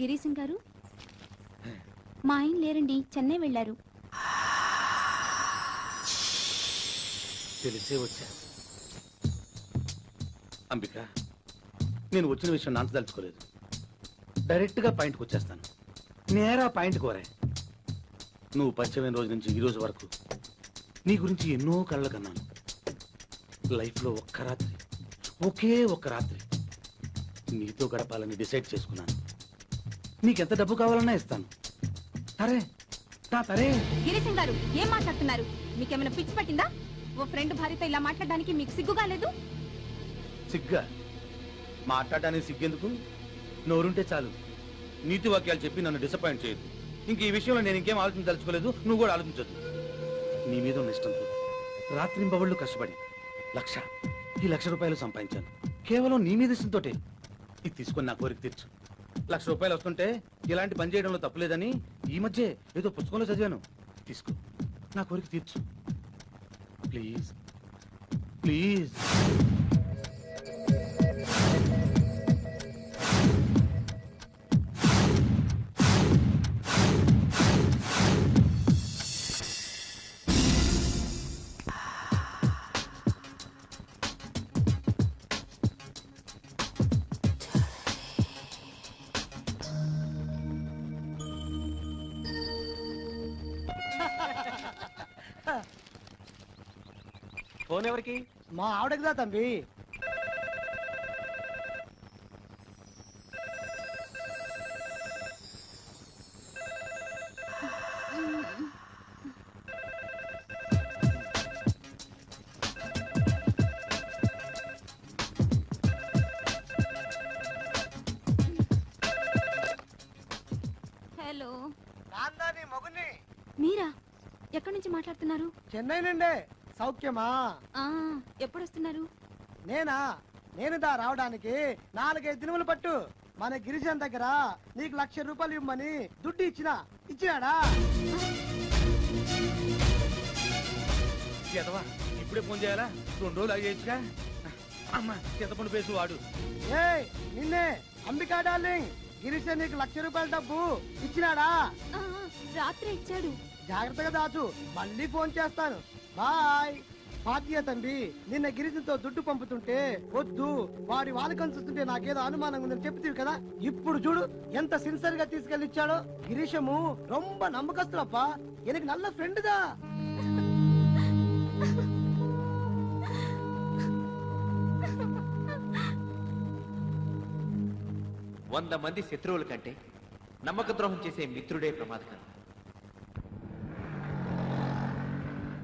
గిరీశం గారు? మా ఆయన లేరండి చెన్నై వెళ్ళారు. తెలిసే వచ్చా. అంబిక నేను వచ్చిన విషయం నాంత తలుచుకోలేదు. డైరెక్ట్గా పాయింట్కి వచ్చేస్తాను. నేరా పాయింట్ కోరే నువ్వు పరిచయమైన రోజు నుంచి ఈ రోజు వరకు నీ గురించి ఎన్నో కళ్ళ కన్నాను. లైఫ్లో ఒక్క రాత్రి ఒకే ఒక్క రాత్రి నీతో గడపాలని డిసైడ్ చేసుకున్నాను. నీకెంత డబ్బు కావాలన్నా ఇస్తాను. తరే నా తరే. గిరీశం గారు ఏం మాట్లాడుతున్నారు? మీకేమైనా పిచ్చి పట్టిందా? ఓ ఫ్రెండ్ భార్యతో ఇలా మాట్లాడడానికి మీకు సిగ్గుగా లేదు? సిగ్గా? మాట్లాడడానికి సిగ్గెందుకు? నోరుంటే చాలు. నీతి వాక్యాలు చెప్పి నన్ను డిసప్పాయింట్ చేయదు ఇంక ఈ విషయంలో నేను ఇంకేం ఆలోచించదలుచుకోలేదు నువ్వు కూడా ఆలోచించదు నీ మీద ఉన్న ఇష్టంతో రాత్రింబవళ్ళు కష్టపడి లక్ష ఈ లక్ష రూపాయలు సంపాదించాను. కేవలం నీ మీద ఇష్టంతోటే. ఇది తీసుకొని నా కోరిక తీర్చు. లక్ష రూపాయలు వస్తుంటే ఇలాంటి పని చేయడంలో తప్పులేదని ఈ మధ్య ఏదో పుస్తకంలో చదివాను. తీసుకో. నా కోరిక తీర్చు. ప్లీజ్. ప్లీజ్. ఫోన్ ఎవరికి? మా ఆవిడకిదా తంబి హలో. నాందాని మొగుని మీరా? ఎక్కడి నుంచి మాట్లాడుతున్నారు? చెన్నై నుండే. సౌఖ్యమా? ఆ ఎప్పుడు వస్తున్నారు నేనా? నేను దా రావడానికి నాలుగైదు దినములు పట్టు. మన గిరిజన్ దగ్గర నీకు లక్ష రూపాయలు ఇవ్వమని దుడ్డు ఇచ్చిన ఇచ్చినాడా? చేతవా? ఇప్పుడే ఫోన్ చేయాలా? రెండు రోజులు ఆగేయచ్చుగా? అమ్మ చింతపండు పేసు వాడు. ఏయ్ నిన్నే అంబికా డార్లింగ్ గిరిజన్ నీకు లక్ష రూపాయల డబ్బు ఇచ్చినాడా? ఆ, రాత్రి ఇచ్చాడు. జాగ్రత్తగా దాచు. మళ్ళీ ఫోన్ చేస్తాను. బాయ్. పాతియ తండ్రి నిన్న గిరిజంతో దుడ్డు పంపుతుంటే వద్దు. వాడి వాలకం చూస్తుంటే నాకేదో అనుమానం ఉందని చెప్తివి కదా. ఇప్పుడు చూడు ఎంత సిన్సియర్గా తీసుకెళ్ళిచ్చాడో. గిరీశము రొంబ నమ్మకస్తులప్ప. ఎనకు నల్ల ఫ్రెండ్దా? వంద మంది శత్రువుల కంటే నమ్మక ద్రోహం చేసే మిత్రుడే ప్రమాదకరం.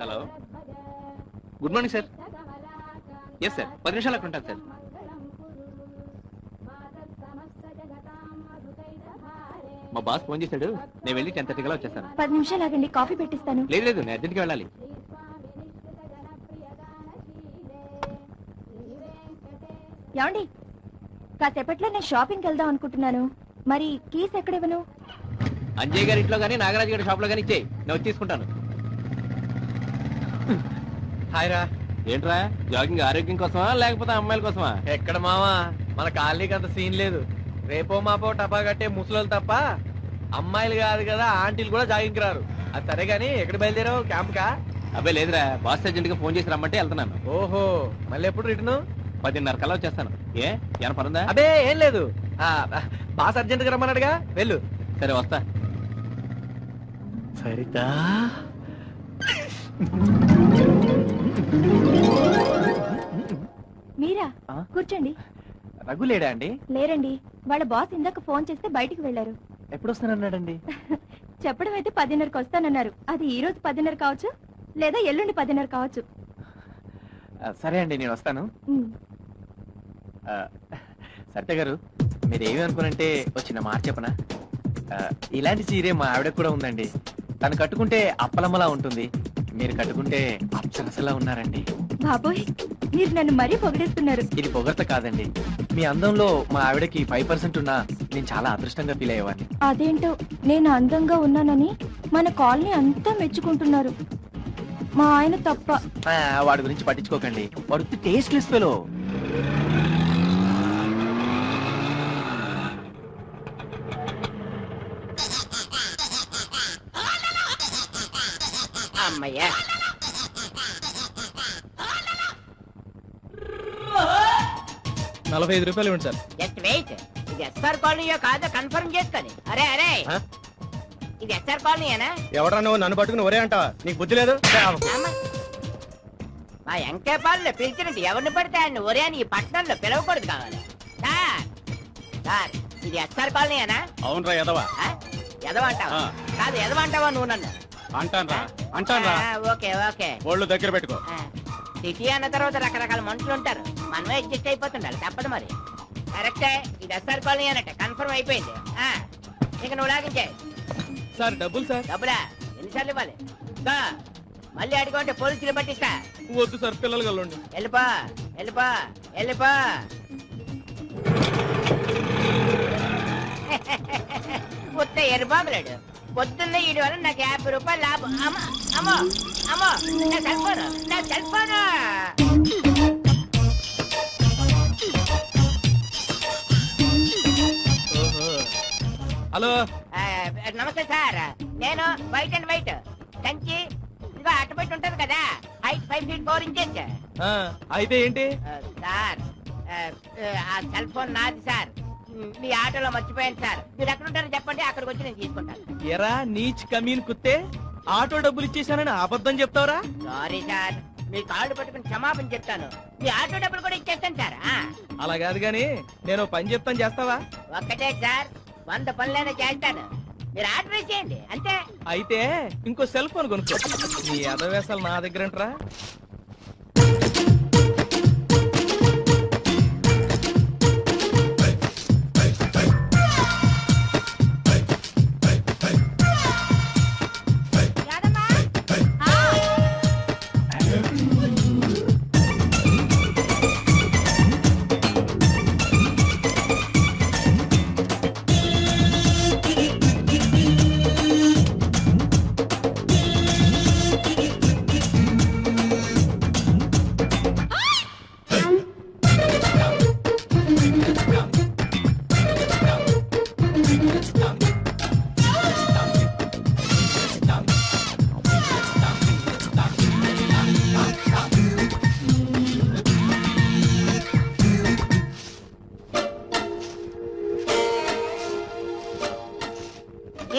hello good morning sir yes sir పది నిమిషాలు అక్కడ ఉంటాను సార్ మా బాస్ ఫోన్ చేశాడు. నేను వెళ్ళి టెన్ థర్టీ కల్లా వచ్చేస్తాను. పది నిమిషాలు ఆగండి కాఫీ పెట్టిస్తాను. లేదు లేదు నేను అర్జెంట్గా వెళ్ళాలి. ఏమండి కాసేపట్లో నేను షాపింగ్కి వెళ్దాం అనుకుంటున్నాను. మరి కీస్ ఎక్కడివ్వను అంజయ్ గారి ఇంట్లో కానీ నాగరాజు గారి షాప్లో కానీ ఇచ్చేయి. నేను వచ్చి తీసుకుంటాను. హాయ్ రా. ఏంట్రా? జాగింగ్ ఆరోగ్యం కోసమా లేకపోతే అమ్మాయిల కోసమా? ఎక్కడ మావా? మన కాలనీకి అంత సీన్ లేదు. రేపో మాపో టపా కట్టే ముసలోళ్ళు తప్ప అమ్మాయిలు కాదు కదా ఆంటీలు కూడా జాగింగ్ రారు. అది సరే గానీ ఎక్కడ బయలుదేరావు? క్యాంప్ కా అబ్బాయి లేదురా. బాస్ అర్జెంట్గా ఫోన్ చేసి రమ్మంటే వెళ్తున్నాను. ఓహో మళ్ళీ ఎప్పుడు రిటర్న్? పదిన్నర కల్లా వచ్చేస్తాను. ఏ? ఏమైనా పనుందా? అబే ఏం లేదు. ఆ, బాస్ అర్జెంట్గా రమ్మన్నాడుగా. వెళ్ళు. సరే వస్తా. సరితా. మీరా ఆ? కూర్చోండి. రఘు లేడా అండి? లేరండి. వాళ్ళ బాస్ ఇందాక ఫోన్ చేస్తే బయటికి వెళ్ళారు ఎప్పుడు వస్తానన్నాడండి చెప్పడం అయితే పదిన్నరకు వస్తానన్నారు. అది ఈ రోజు పదిన్నర కావచ్చు లేదా ఎల్లుండి పదిన్నర కావచ్చు. ఆ, సరే అండి నేను వస్తాను. ఉమ్. ఆ, సరిత గారు మీరేమి అనుకునంటే ఒక చిన్న మాట చెప్పనా? ఆ, ఇలాంటి చీరే మా ఆవిడకు కూడా ఉందండి. తను కట్టుకుంటే అప్పలమ్మలా ఉంటుంది. మీరు కట్టుకుంటే అప్సరసలా ఉన్నారండి. బాబోయ్ మీరు నన్ను మరీ పొగిడేస్తున్నారు. ఇది పొగర్త కాదండి. మీ అందంలో మా ఆవిడకి ఫైవ్ పర్సెంట్ ఉన్నా నేను చాలా అదృష్టంగా ఫీల్ అయ్యేవాడిని. అదేంటో నేను అందంగా ఉన్నానని మన కాలనీ అంతా మెచ్చుకుంటున్నారు. మా ఆయన తప్ప. ఆ, వాడి గురించి పట్టించుకోకండి. వాడు టేస్ట్ లెస్ ఫెలో అమ్మయ్యా. నలభై ఐదు రూపాయలు ఇవ్వండి సార్. జస్ట్ వెయిట్ ఇది ఎస్ఆర్ కాలనీయో కాదో కన్ఫర్మ్ చేసుకొని అరే అరే. ఆ? ఇది ఎస్ఆర్ కాలనీయేనా? ఎవడన్నా నువ్వు నన్ను పట్టుకుని ఒరే అంటావా? నీకు బుద్ధి లేదు? అమ్మ. మా ఎంకే పాలలో పిలిచినట్టు ఎవరిని పడితే ఆయన ఒరే అని ఈ పట్టణంలో పిలవకూడదు కావాలి. సార్ సార్ ఇది ఎస్ఆర్ కాలనీయేనా? అవునరా ఎదవా? ఎదవంటావా ఆ. కాదు ఎదవంటావా నువ్వు నన్ను? అంటాన్రా ఆ, ఓకే ఓకే. ఒళ్ళు దగ్గర పెట్టుకో. ఆ, సిటీ అన్న తర్వాత రకరకాల మనుషులు ఉంటారు. మనమే అడ్జస్ట్ అయిపోతుండాలి తప్పదు మరి. కరెక్టే ఇది ఎస్ఆర్ కాలనీ అన్నట్టు కన్ఫర్మ్ అయిపోయింది. ఆ, ఇక నువ్వు లాగించే. సార్ డబ్బులు సార్. డబ్బులా? ఎన్నిసార్లు ఇవ్వాలి? దా, మళ్ళీ అడిగంటే పోలీసులు పట్టిస్తా. వద్దు సార్ పిల్లలు కలండి వెళ్ళిపో వెళ్ళిపో వెళ్ళిపో. ఉత్త ఎరుబాబులాడు పొద్దున్న ఈడు వల్ల నాకు యాభై రూపాయలు లాభం. అమ్మో అమ్మో అమ్మో నా సెల్ ఫోన్ నా సెల్ ఫోన్ హలో. నమస్తే సార్. నేను వైట్ అండ్ వైట్. కంచి ఇదిగో అట్టబెట్టి ఉంటది కదా. Height five feet four inches అయితే ఏంటి? సార్ ఆ సెల్ ఫోన్ నాది సార్. మీ ఆటోలో మర్చిపోయాను సార్. మీరు ఎక్కడ ఉంటారో చెప్పండి అక్కడికి వచ్చి నేను తీసుకుంటాను. ఎరా నీచ్ కమీన్ కుత్తే ఆటో డబ్బులు ఇచ్చేసానని అబద్ధం చెప్తావరా? Sorry sir. మీ కాళ్ళు పట్టుకుని క్షమాపణ చెప్తాను. మీ ఆటో డబ్బులు కూడా ఇచ్చేస్తాను సార్ ఆ, అలా కాదు గాని నేను ఓ పని చెప్తాను చేస్తావా? ఒక్కటే సార్. వంద పనులైనా చేస్తాను. మీరు ఆర్డర్ చేయండి అంతే. అయితే ఇంకో సెల్ ఫోన్ కొనుక్కో. నీ అదవేశాలు నా దగ్గర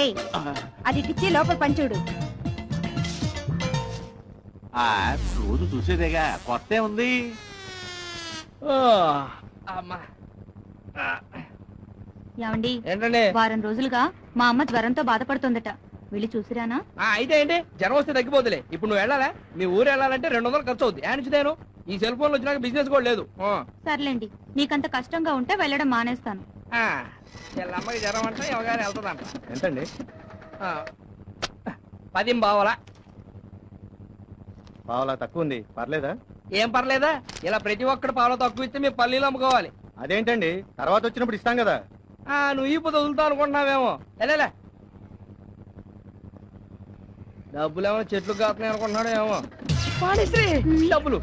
ఏయ్ అది ఇచ్చి లోపల పంచుడు రోజు చూసేదేగా కొత్త ఉంది అమ్మా. ఏమండి? ఏంటండి? వారం రోజులుగా మా అమ్మ జ్వరంతో బాధపడుతుందట. వెళ్ళి చూసిరానా? ఆ, అయితే ఏంటి? జ్వరం వస్తే తగ్గిపోతులే ఇప్పుడు నువ్వు వెళ్ళాలా? మీ ఊరు వెళ్ళాలంటే రెండు వందలు ఖర్చు అవుద్ది. యానిచ్చుదేను ఈ సెల్ ఫోన్ వచ్చినాక బిజినెస్ కూడా లేదు. సర్లేండి. నీకంత కష్టంగా ఉంటే వెళ్ళడం మానేస్తాను. ఆ, వీళ్ళ అమ్మకి జ్వరం అంటే ఎవగారు వెళ్తుందంట. ఎంతండి పది బావలా? పావలా తక్కువ ఉంది. పర్లేదా? ఏం పర్లేదా? ఇలా ప్రతి ఒక్కడు పావులో తక్కువ ఇస్తే మీ పల్లీలు అమ్ముకోవాలి. అదేంటండి? తర్వాత వచ్చినప్పుడు ఇస్తాం కదా. నువ్వు ఇప్పుడు వదులుతావు అనుకుంటున్నావేమో. వెళ్ళలే డబ్బులు ఏమో చెట్లు కాస్తున్నాయి అనుకుంటున్నాడు ఏమో పాడేసి డబ్బులు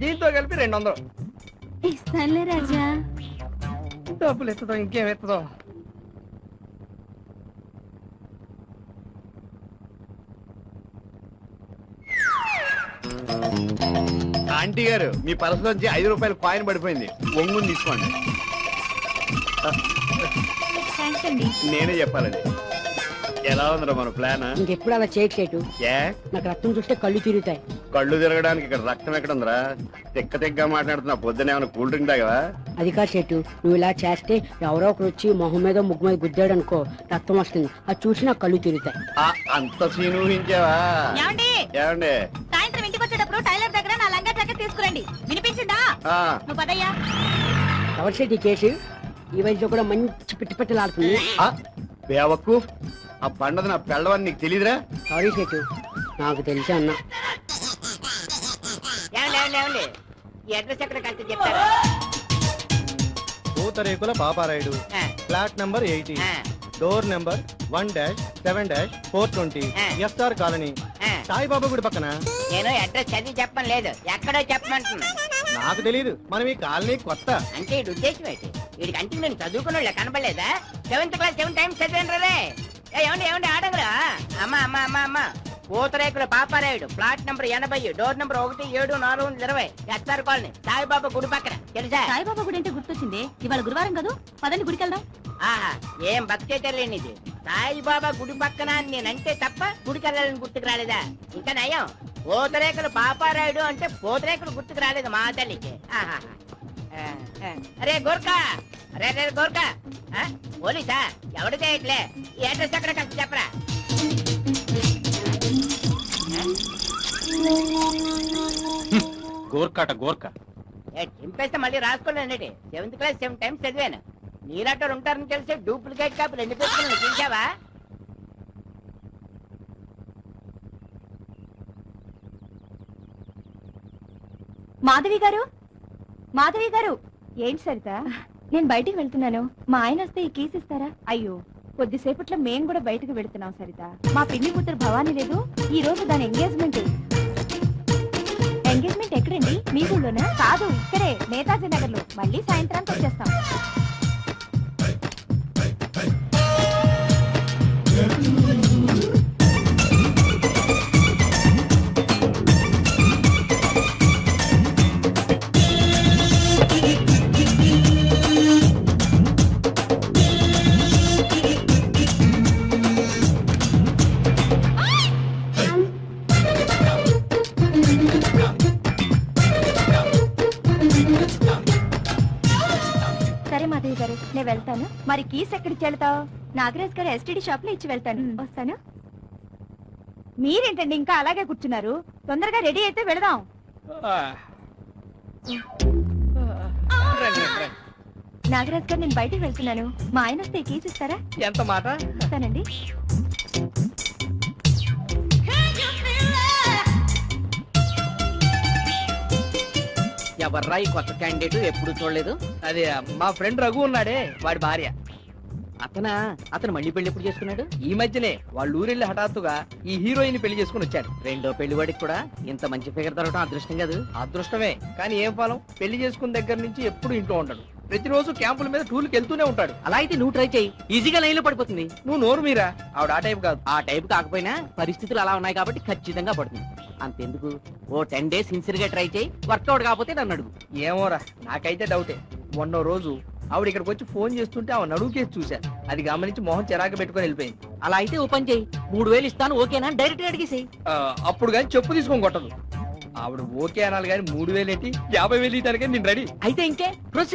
దీంతో కలిపి రెండు వందలు ఇస్తానులే రాజా. డబ్బులు ఎత్తుదో ఇంకేం ఎత్తుదో ఆంటీ గారు మీ పర్స్ నుంచి ఐదు రూపాయలు కాయిన్ పడిపోయింది. ఒంగుని తీసుకోండి. థ్యాంక్స్ అండి నేనే చెప్పాలండి. ఎలా ఉందిరా మన ప్లాన్? ఇంకెప్పుడు అలా చేయట్లేదు ఏ? నాకు రక్తం చూస్తే కళ్ళు తిరుగుతాయి. కళ్ళు తిరగడానికి ఇక్కడ రక్తం ఎక్కడ ఉందిరా? తిక్క తిక్క మాట్లాడుతున్నా పొద్దున ఏమైనా కూల్ డ్రింక్ తాగవా? అది కాదు చెట్టు నువ్వు ఇలా చేస్తే ఎవరో ఒకరు వచ్చి మొహం మీద ముగ్గు మీద గుద్దాడు అనుకో రక్తం వస్తుంది. అది చూసి నాకు కళ్ళు తిరుగుతాయి. ఆ, అంత సీన్ ఊహించావా? ఏమండి? ఏమండి? సాయంత్రం ఇంటికి వచ్చేటప్పుడు టైలర్ దగ్గర నా లంగా జాకెట్ తీసుకురండి. వినిపించిందా? ఆ, నువ్వు పదయ్యా. ఎవరి ఈ కేసు? ఈ వయసులో కూడా మంచి పిట్టి పెట్టలాడుతుంది బేవక్కు ఆ బండది నా పెళ్ళవని నీకు తెలియదురా సారీ సెట్ నాకు తెలిసి అన్న. అడ్రస్ ఎక్కడ కలిసి చెప్తారా? పూతరేకుల Paparayudu. Flat number eighty. Door number one dash seven dash four twenty. SR colony. Saibaba గుడి పక్కన. నేను అడ్రస్ చదివి చెప్పను లేదు. ఎక్కడో చెప్పమంటున్నా. నాకు తెలియదు మనం ఈ కాలనీ కొత్త. అంటే ఉద్దేశం ఏంటి? వీడికి అంటే నేను చదువుకున్న కనపడలేదా సెవెంత్ క్లాస్ సెవెన్ టైమ్స్ చదివాను రే ఏమండి ఏమండి ఆడగరా అమ్మా అమ్మా అమ్మా అమ్మా. పూతరేకుల పాపారాయుడు. ఫ్లాట్ నెంబర్ ఎనభై డోర్ నెంబర్ ఒకటి ఏడు నాలుగు వందల ఇరవై. ఎస్ఆర్ కాలనీ సాయిబాబా గుడి పక్కన. తెలుసా? సాయిబాబా గుడి అంటే గుర్తొచ్చింది. ఇవాళ గురువారం కదా? పదండి గుడికి వెళ్దాం ఆహా ఏం బతికేటలేని ఇది? సాయిబాబా గుడి పక్కన నేనంటే తప్ప గుడికి వెళ్ళాలని గుర్తుకు రాలేదా? ఇంకా నయం. పూతరేకులు పాపారాయుడు అంటే పూతరేకులు గుర్తుకు రాలేదు మా తల్లికి. ఆహా. అరే గోర్ఖా. అరే రే గోర్ఖా. ఆ? పోలీసా? ఎవడితే ఇట్లే ఈ అడ్రస్ ఎక్కడ కలిసి చెప్పరా? గోర్కాట గోర్కా ఏ, చింపేస్తే మళ్ళీ రాసుకోలేనండి సెవెంత్ క్లాస్ సెవెన్ టైమ్స్ చదివాను. నీలాంటి ఉంటారని తెలిసి డూప్లికేట్ కాపీలు ఎన్ని పెట్టుకున్నాను చూసావా? మాధవి గారు? మాధవి గారు ఏంటి సరిత? నేను బయటికి వెళ్తున్నాను. మా ఆయన వస్తే ఈ కేసు ఇస్తారా? అయ్యో కొద్దిసేపట్లో మేం కూడా బయటకు వెళ్తున్నాం సరిత. మా పిన్ని కూతురు భవానీ లేదు. ఈ రోజు దాని ఎంగేజ్మెంట్ ఎంగేజ్మెంట్ ఎక్కడండి? మీ ఊళ్ళోనా? కాదు ఇక్కడే నేతాజీ నగర్లో మళ్ళీ సాయంత్రానికి వచ్చేస్తాం. సరే మాధవి గారు నేను వెళ్తాను. మరి కీస్ ఎక్కడికి వెళ్తావు? నాగరాజ్ గారు ఎస్టీడీ షాప్లో ఇచ్చి వెళ్తాను. వస్తాను. మీరేంటండి ఇంకా అలాగే కూర్చున్నారు? తొందరగా రెడీ అయితే వెళదాం. నాగరాజ్ గారు నేను బయటికి వెళ్తున్నాను. మా ఆయన వస్తే కీస్ ఇస్తారా? ఎంత మాట? ఇస్తానండి. ఎవర్రా ఈ కొత్త క్యాండిడేట్ ఎప్పుడు చూడలేదు. అది మా ఫ్రెండ్ రఘు ఉన్నాడే వాడి భార్య. అతనా? అతను మళ్ళీ పెళ్ళి ఎప్పుడు చేసుకున్నాడు? ఈ మధ్యనే వాళ్ళ ఊరెళ్ళి హఠాత్తుగా ఈ హీరోయిన్ పెళ్ళి చేసుకుని వచ్చాడు. రెండో పెళ్ళి వాడికి కూడా ఇంత మంచి ఫిగర్ దొరకడం అదృష్టం కాదు. అదృష్టమే. కానీ ఏం ఫలం? పెళ్ళి చేసుకున్న దగ్గర నుంచి ఎప్పుడు ఇంట్లో ఉండడు. ప్రతిరోజు క్యాంపుల మీద టూర్కి వెళ్తూనే ఉంటాడు. అలా అయితే నువ్వు ట్రై చేయి. ఈజీగా లైన్లో పడిపోతుంది. నువ్వు నోరు మీరా? ఆవిడ ఆ టైప్ కాదు. ఆ టైప్ కాకపోయినా పరిస్థితులు అలా ఉన్నాయి కాబట్టి ఖచ్చితంగా పడుతుంది. అంతెందుకు? ఓ టెన్ డేస్ సిన్సియర్గా ట్రై చేయి. వర్కౌట్ కాకపోతే నన్ను అడుగు. ఏమోరా నాకైతే డౌటే. మొన్న రోజు ఆవిడ ఇక్కడికి వచ్చి ఫోన్ చేస్తుంటే ఆమె నడువు కేసు చూశా అది గమనించి మొహం చిరాకు పెట్టుకొని వెళ్ళిపోయింది. అలా అయితే ఓ పని చేయి. మూడు వేలు ఇస్తాను ఓకేనా డైరెక్ట్గా అడిగేసేయి. ఆ, అప్పుడు కానీ చెప్పు తీసుకొని కొట్టదు. ఆవిడ ఓకే అనాలి కానీ మూడు వేలు ఏంటి? యాభై వేలు ఇవ్వడానికి నేను రెడీ. అయితే ఇంకే ప్రొసీ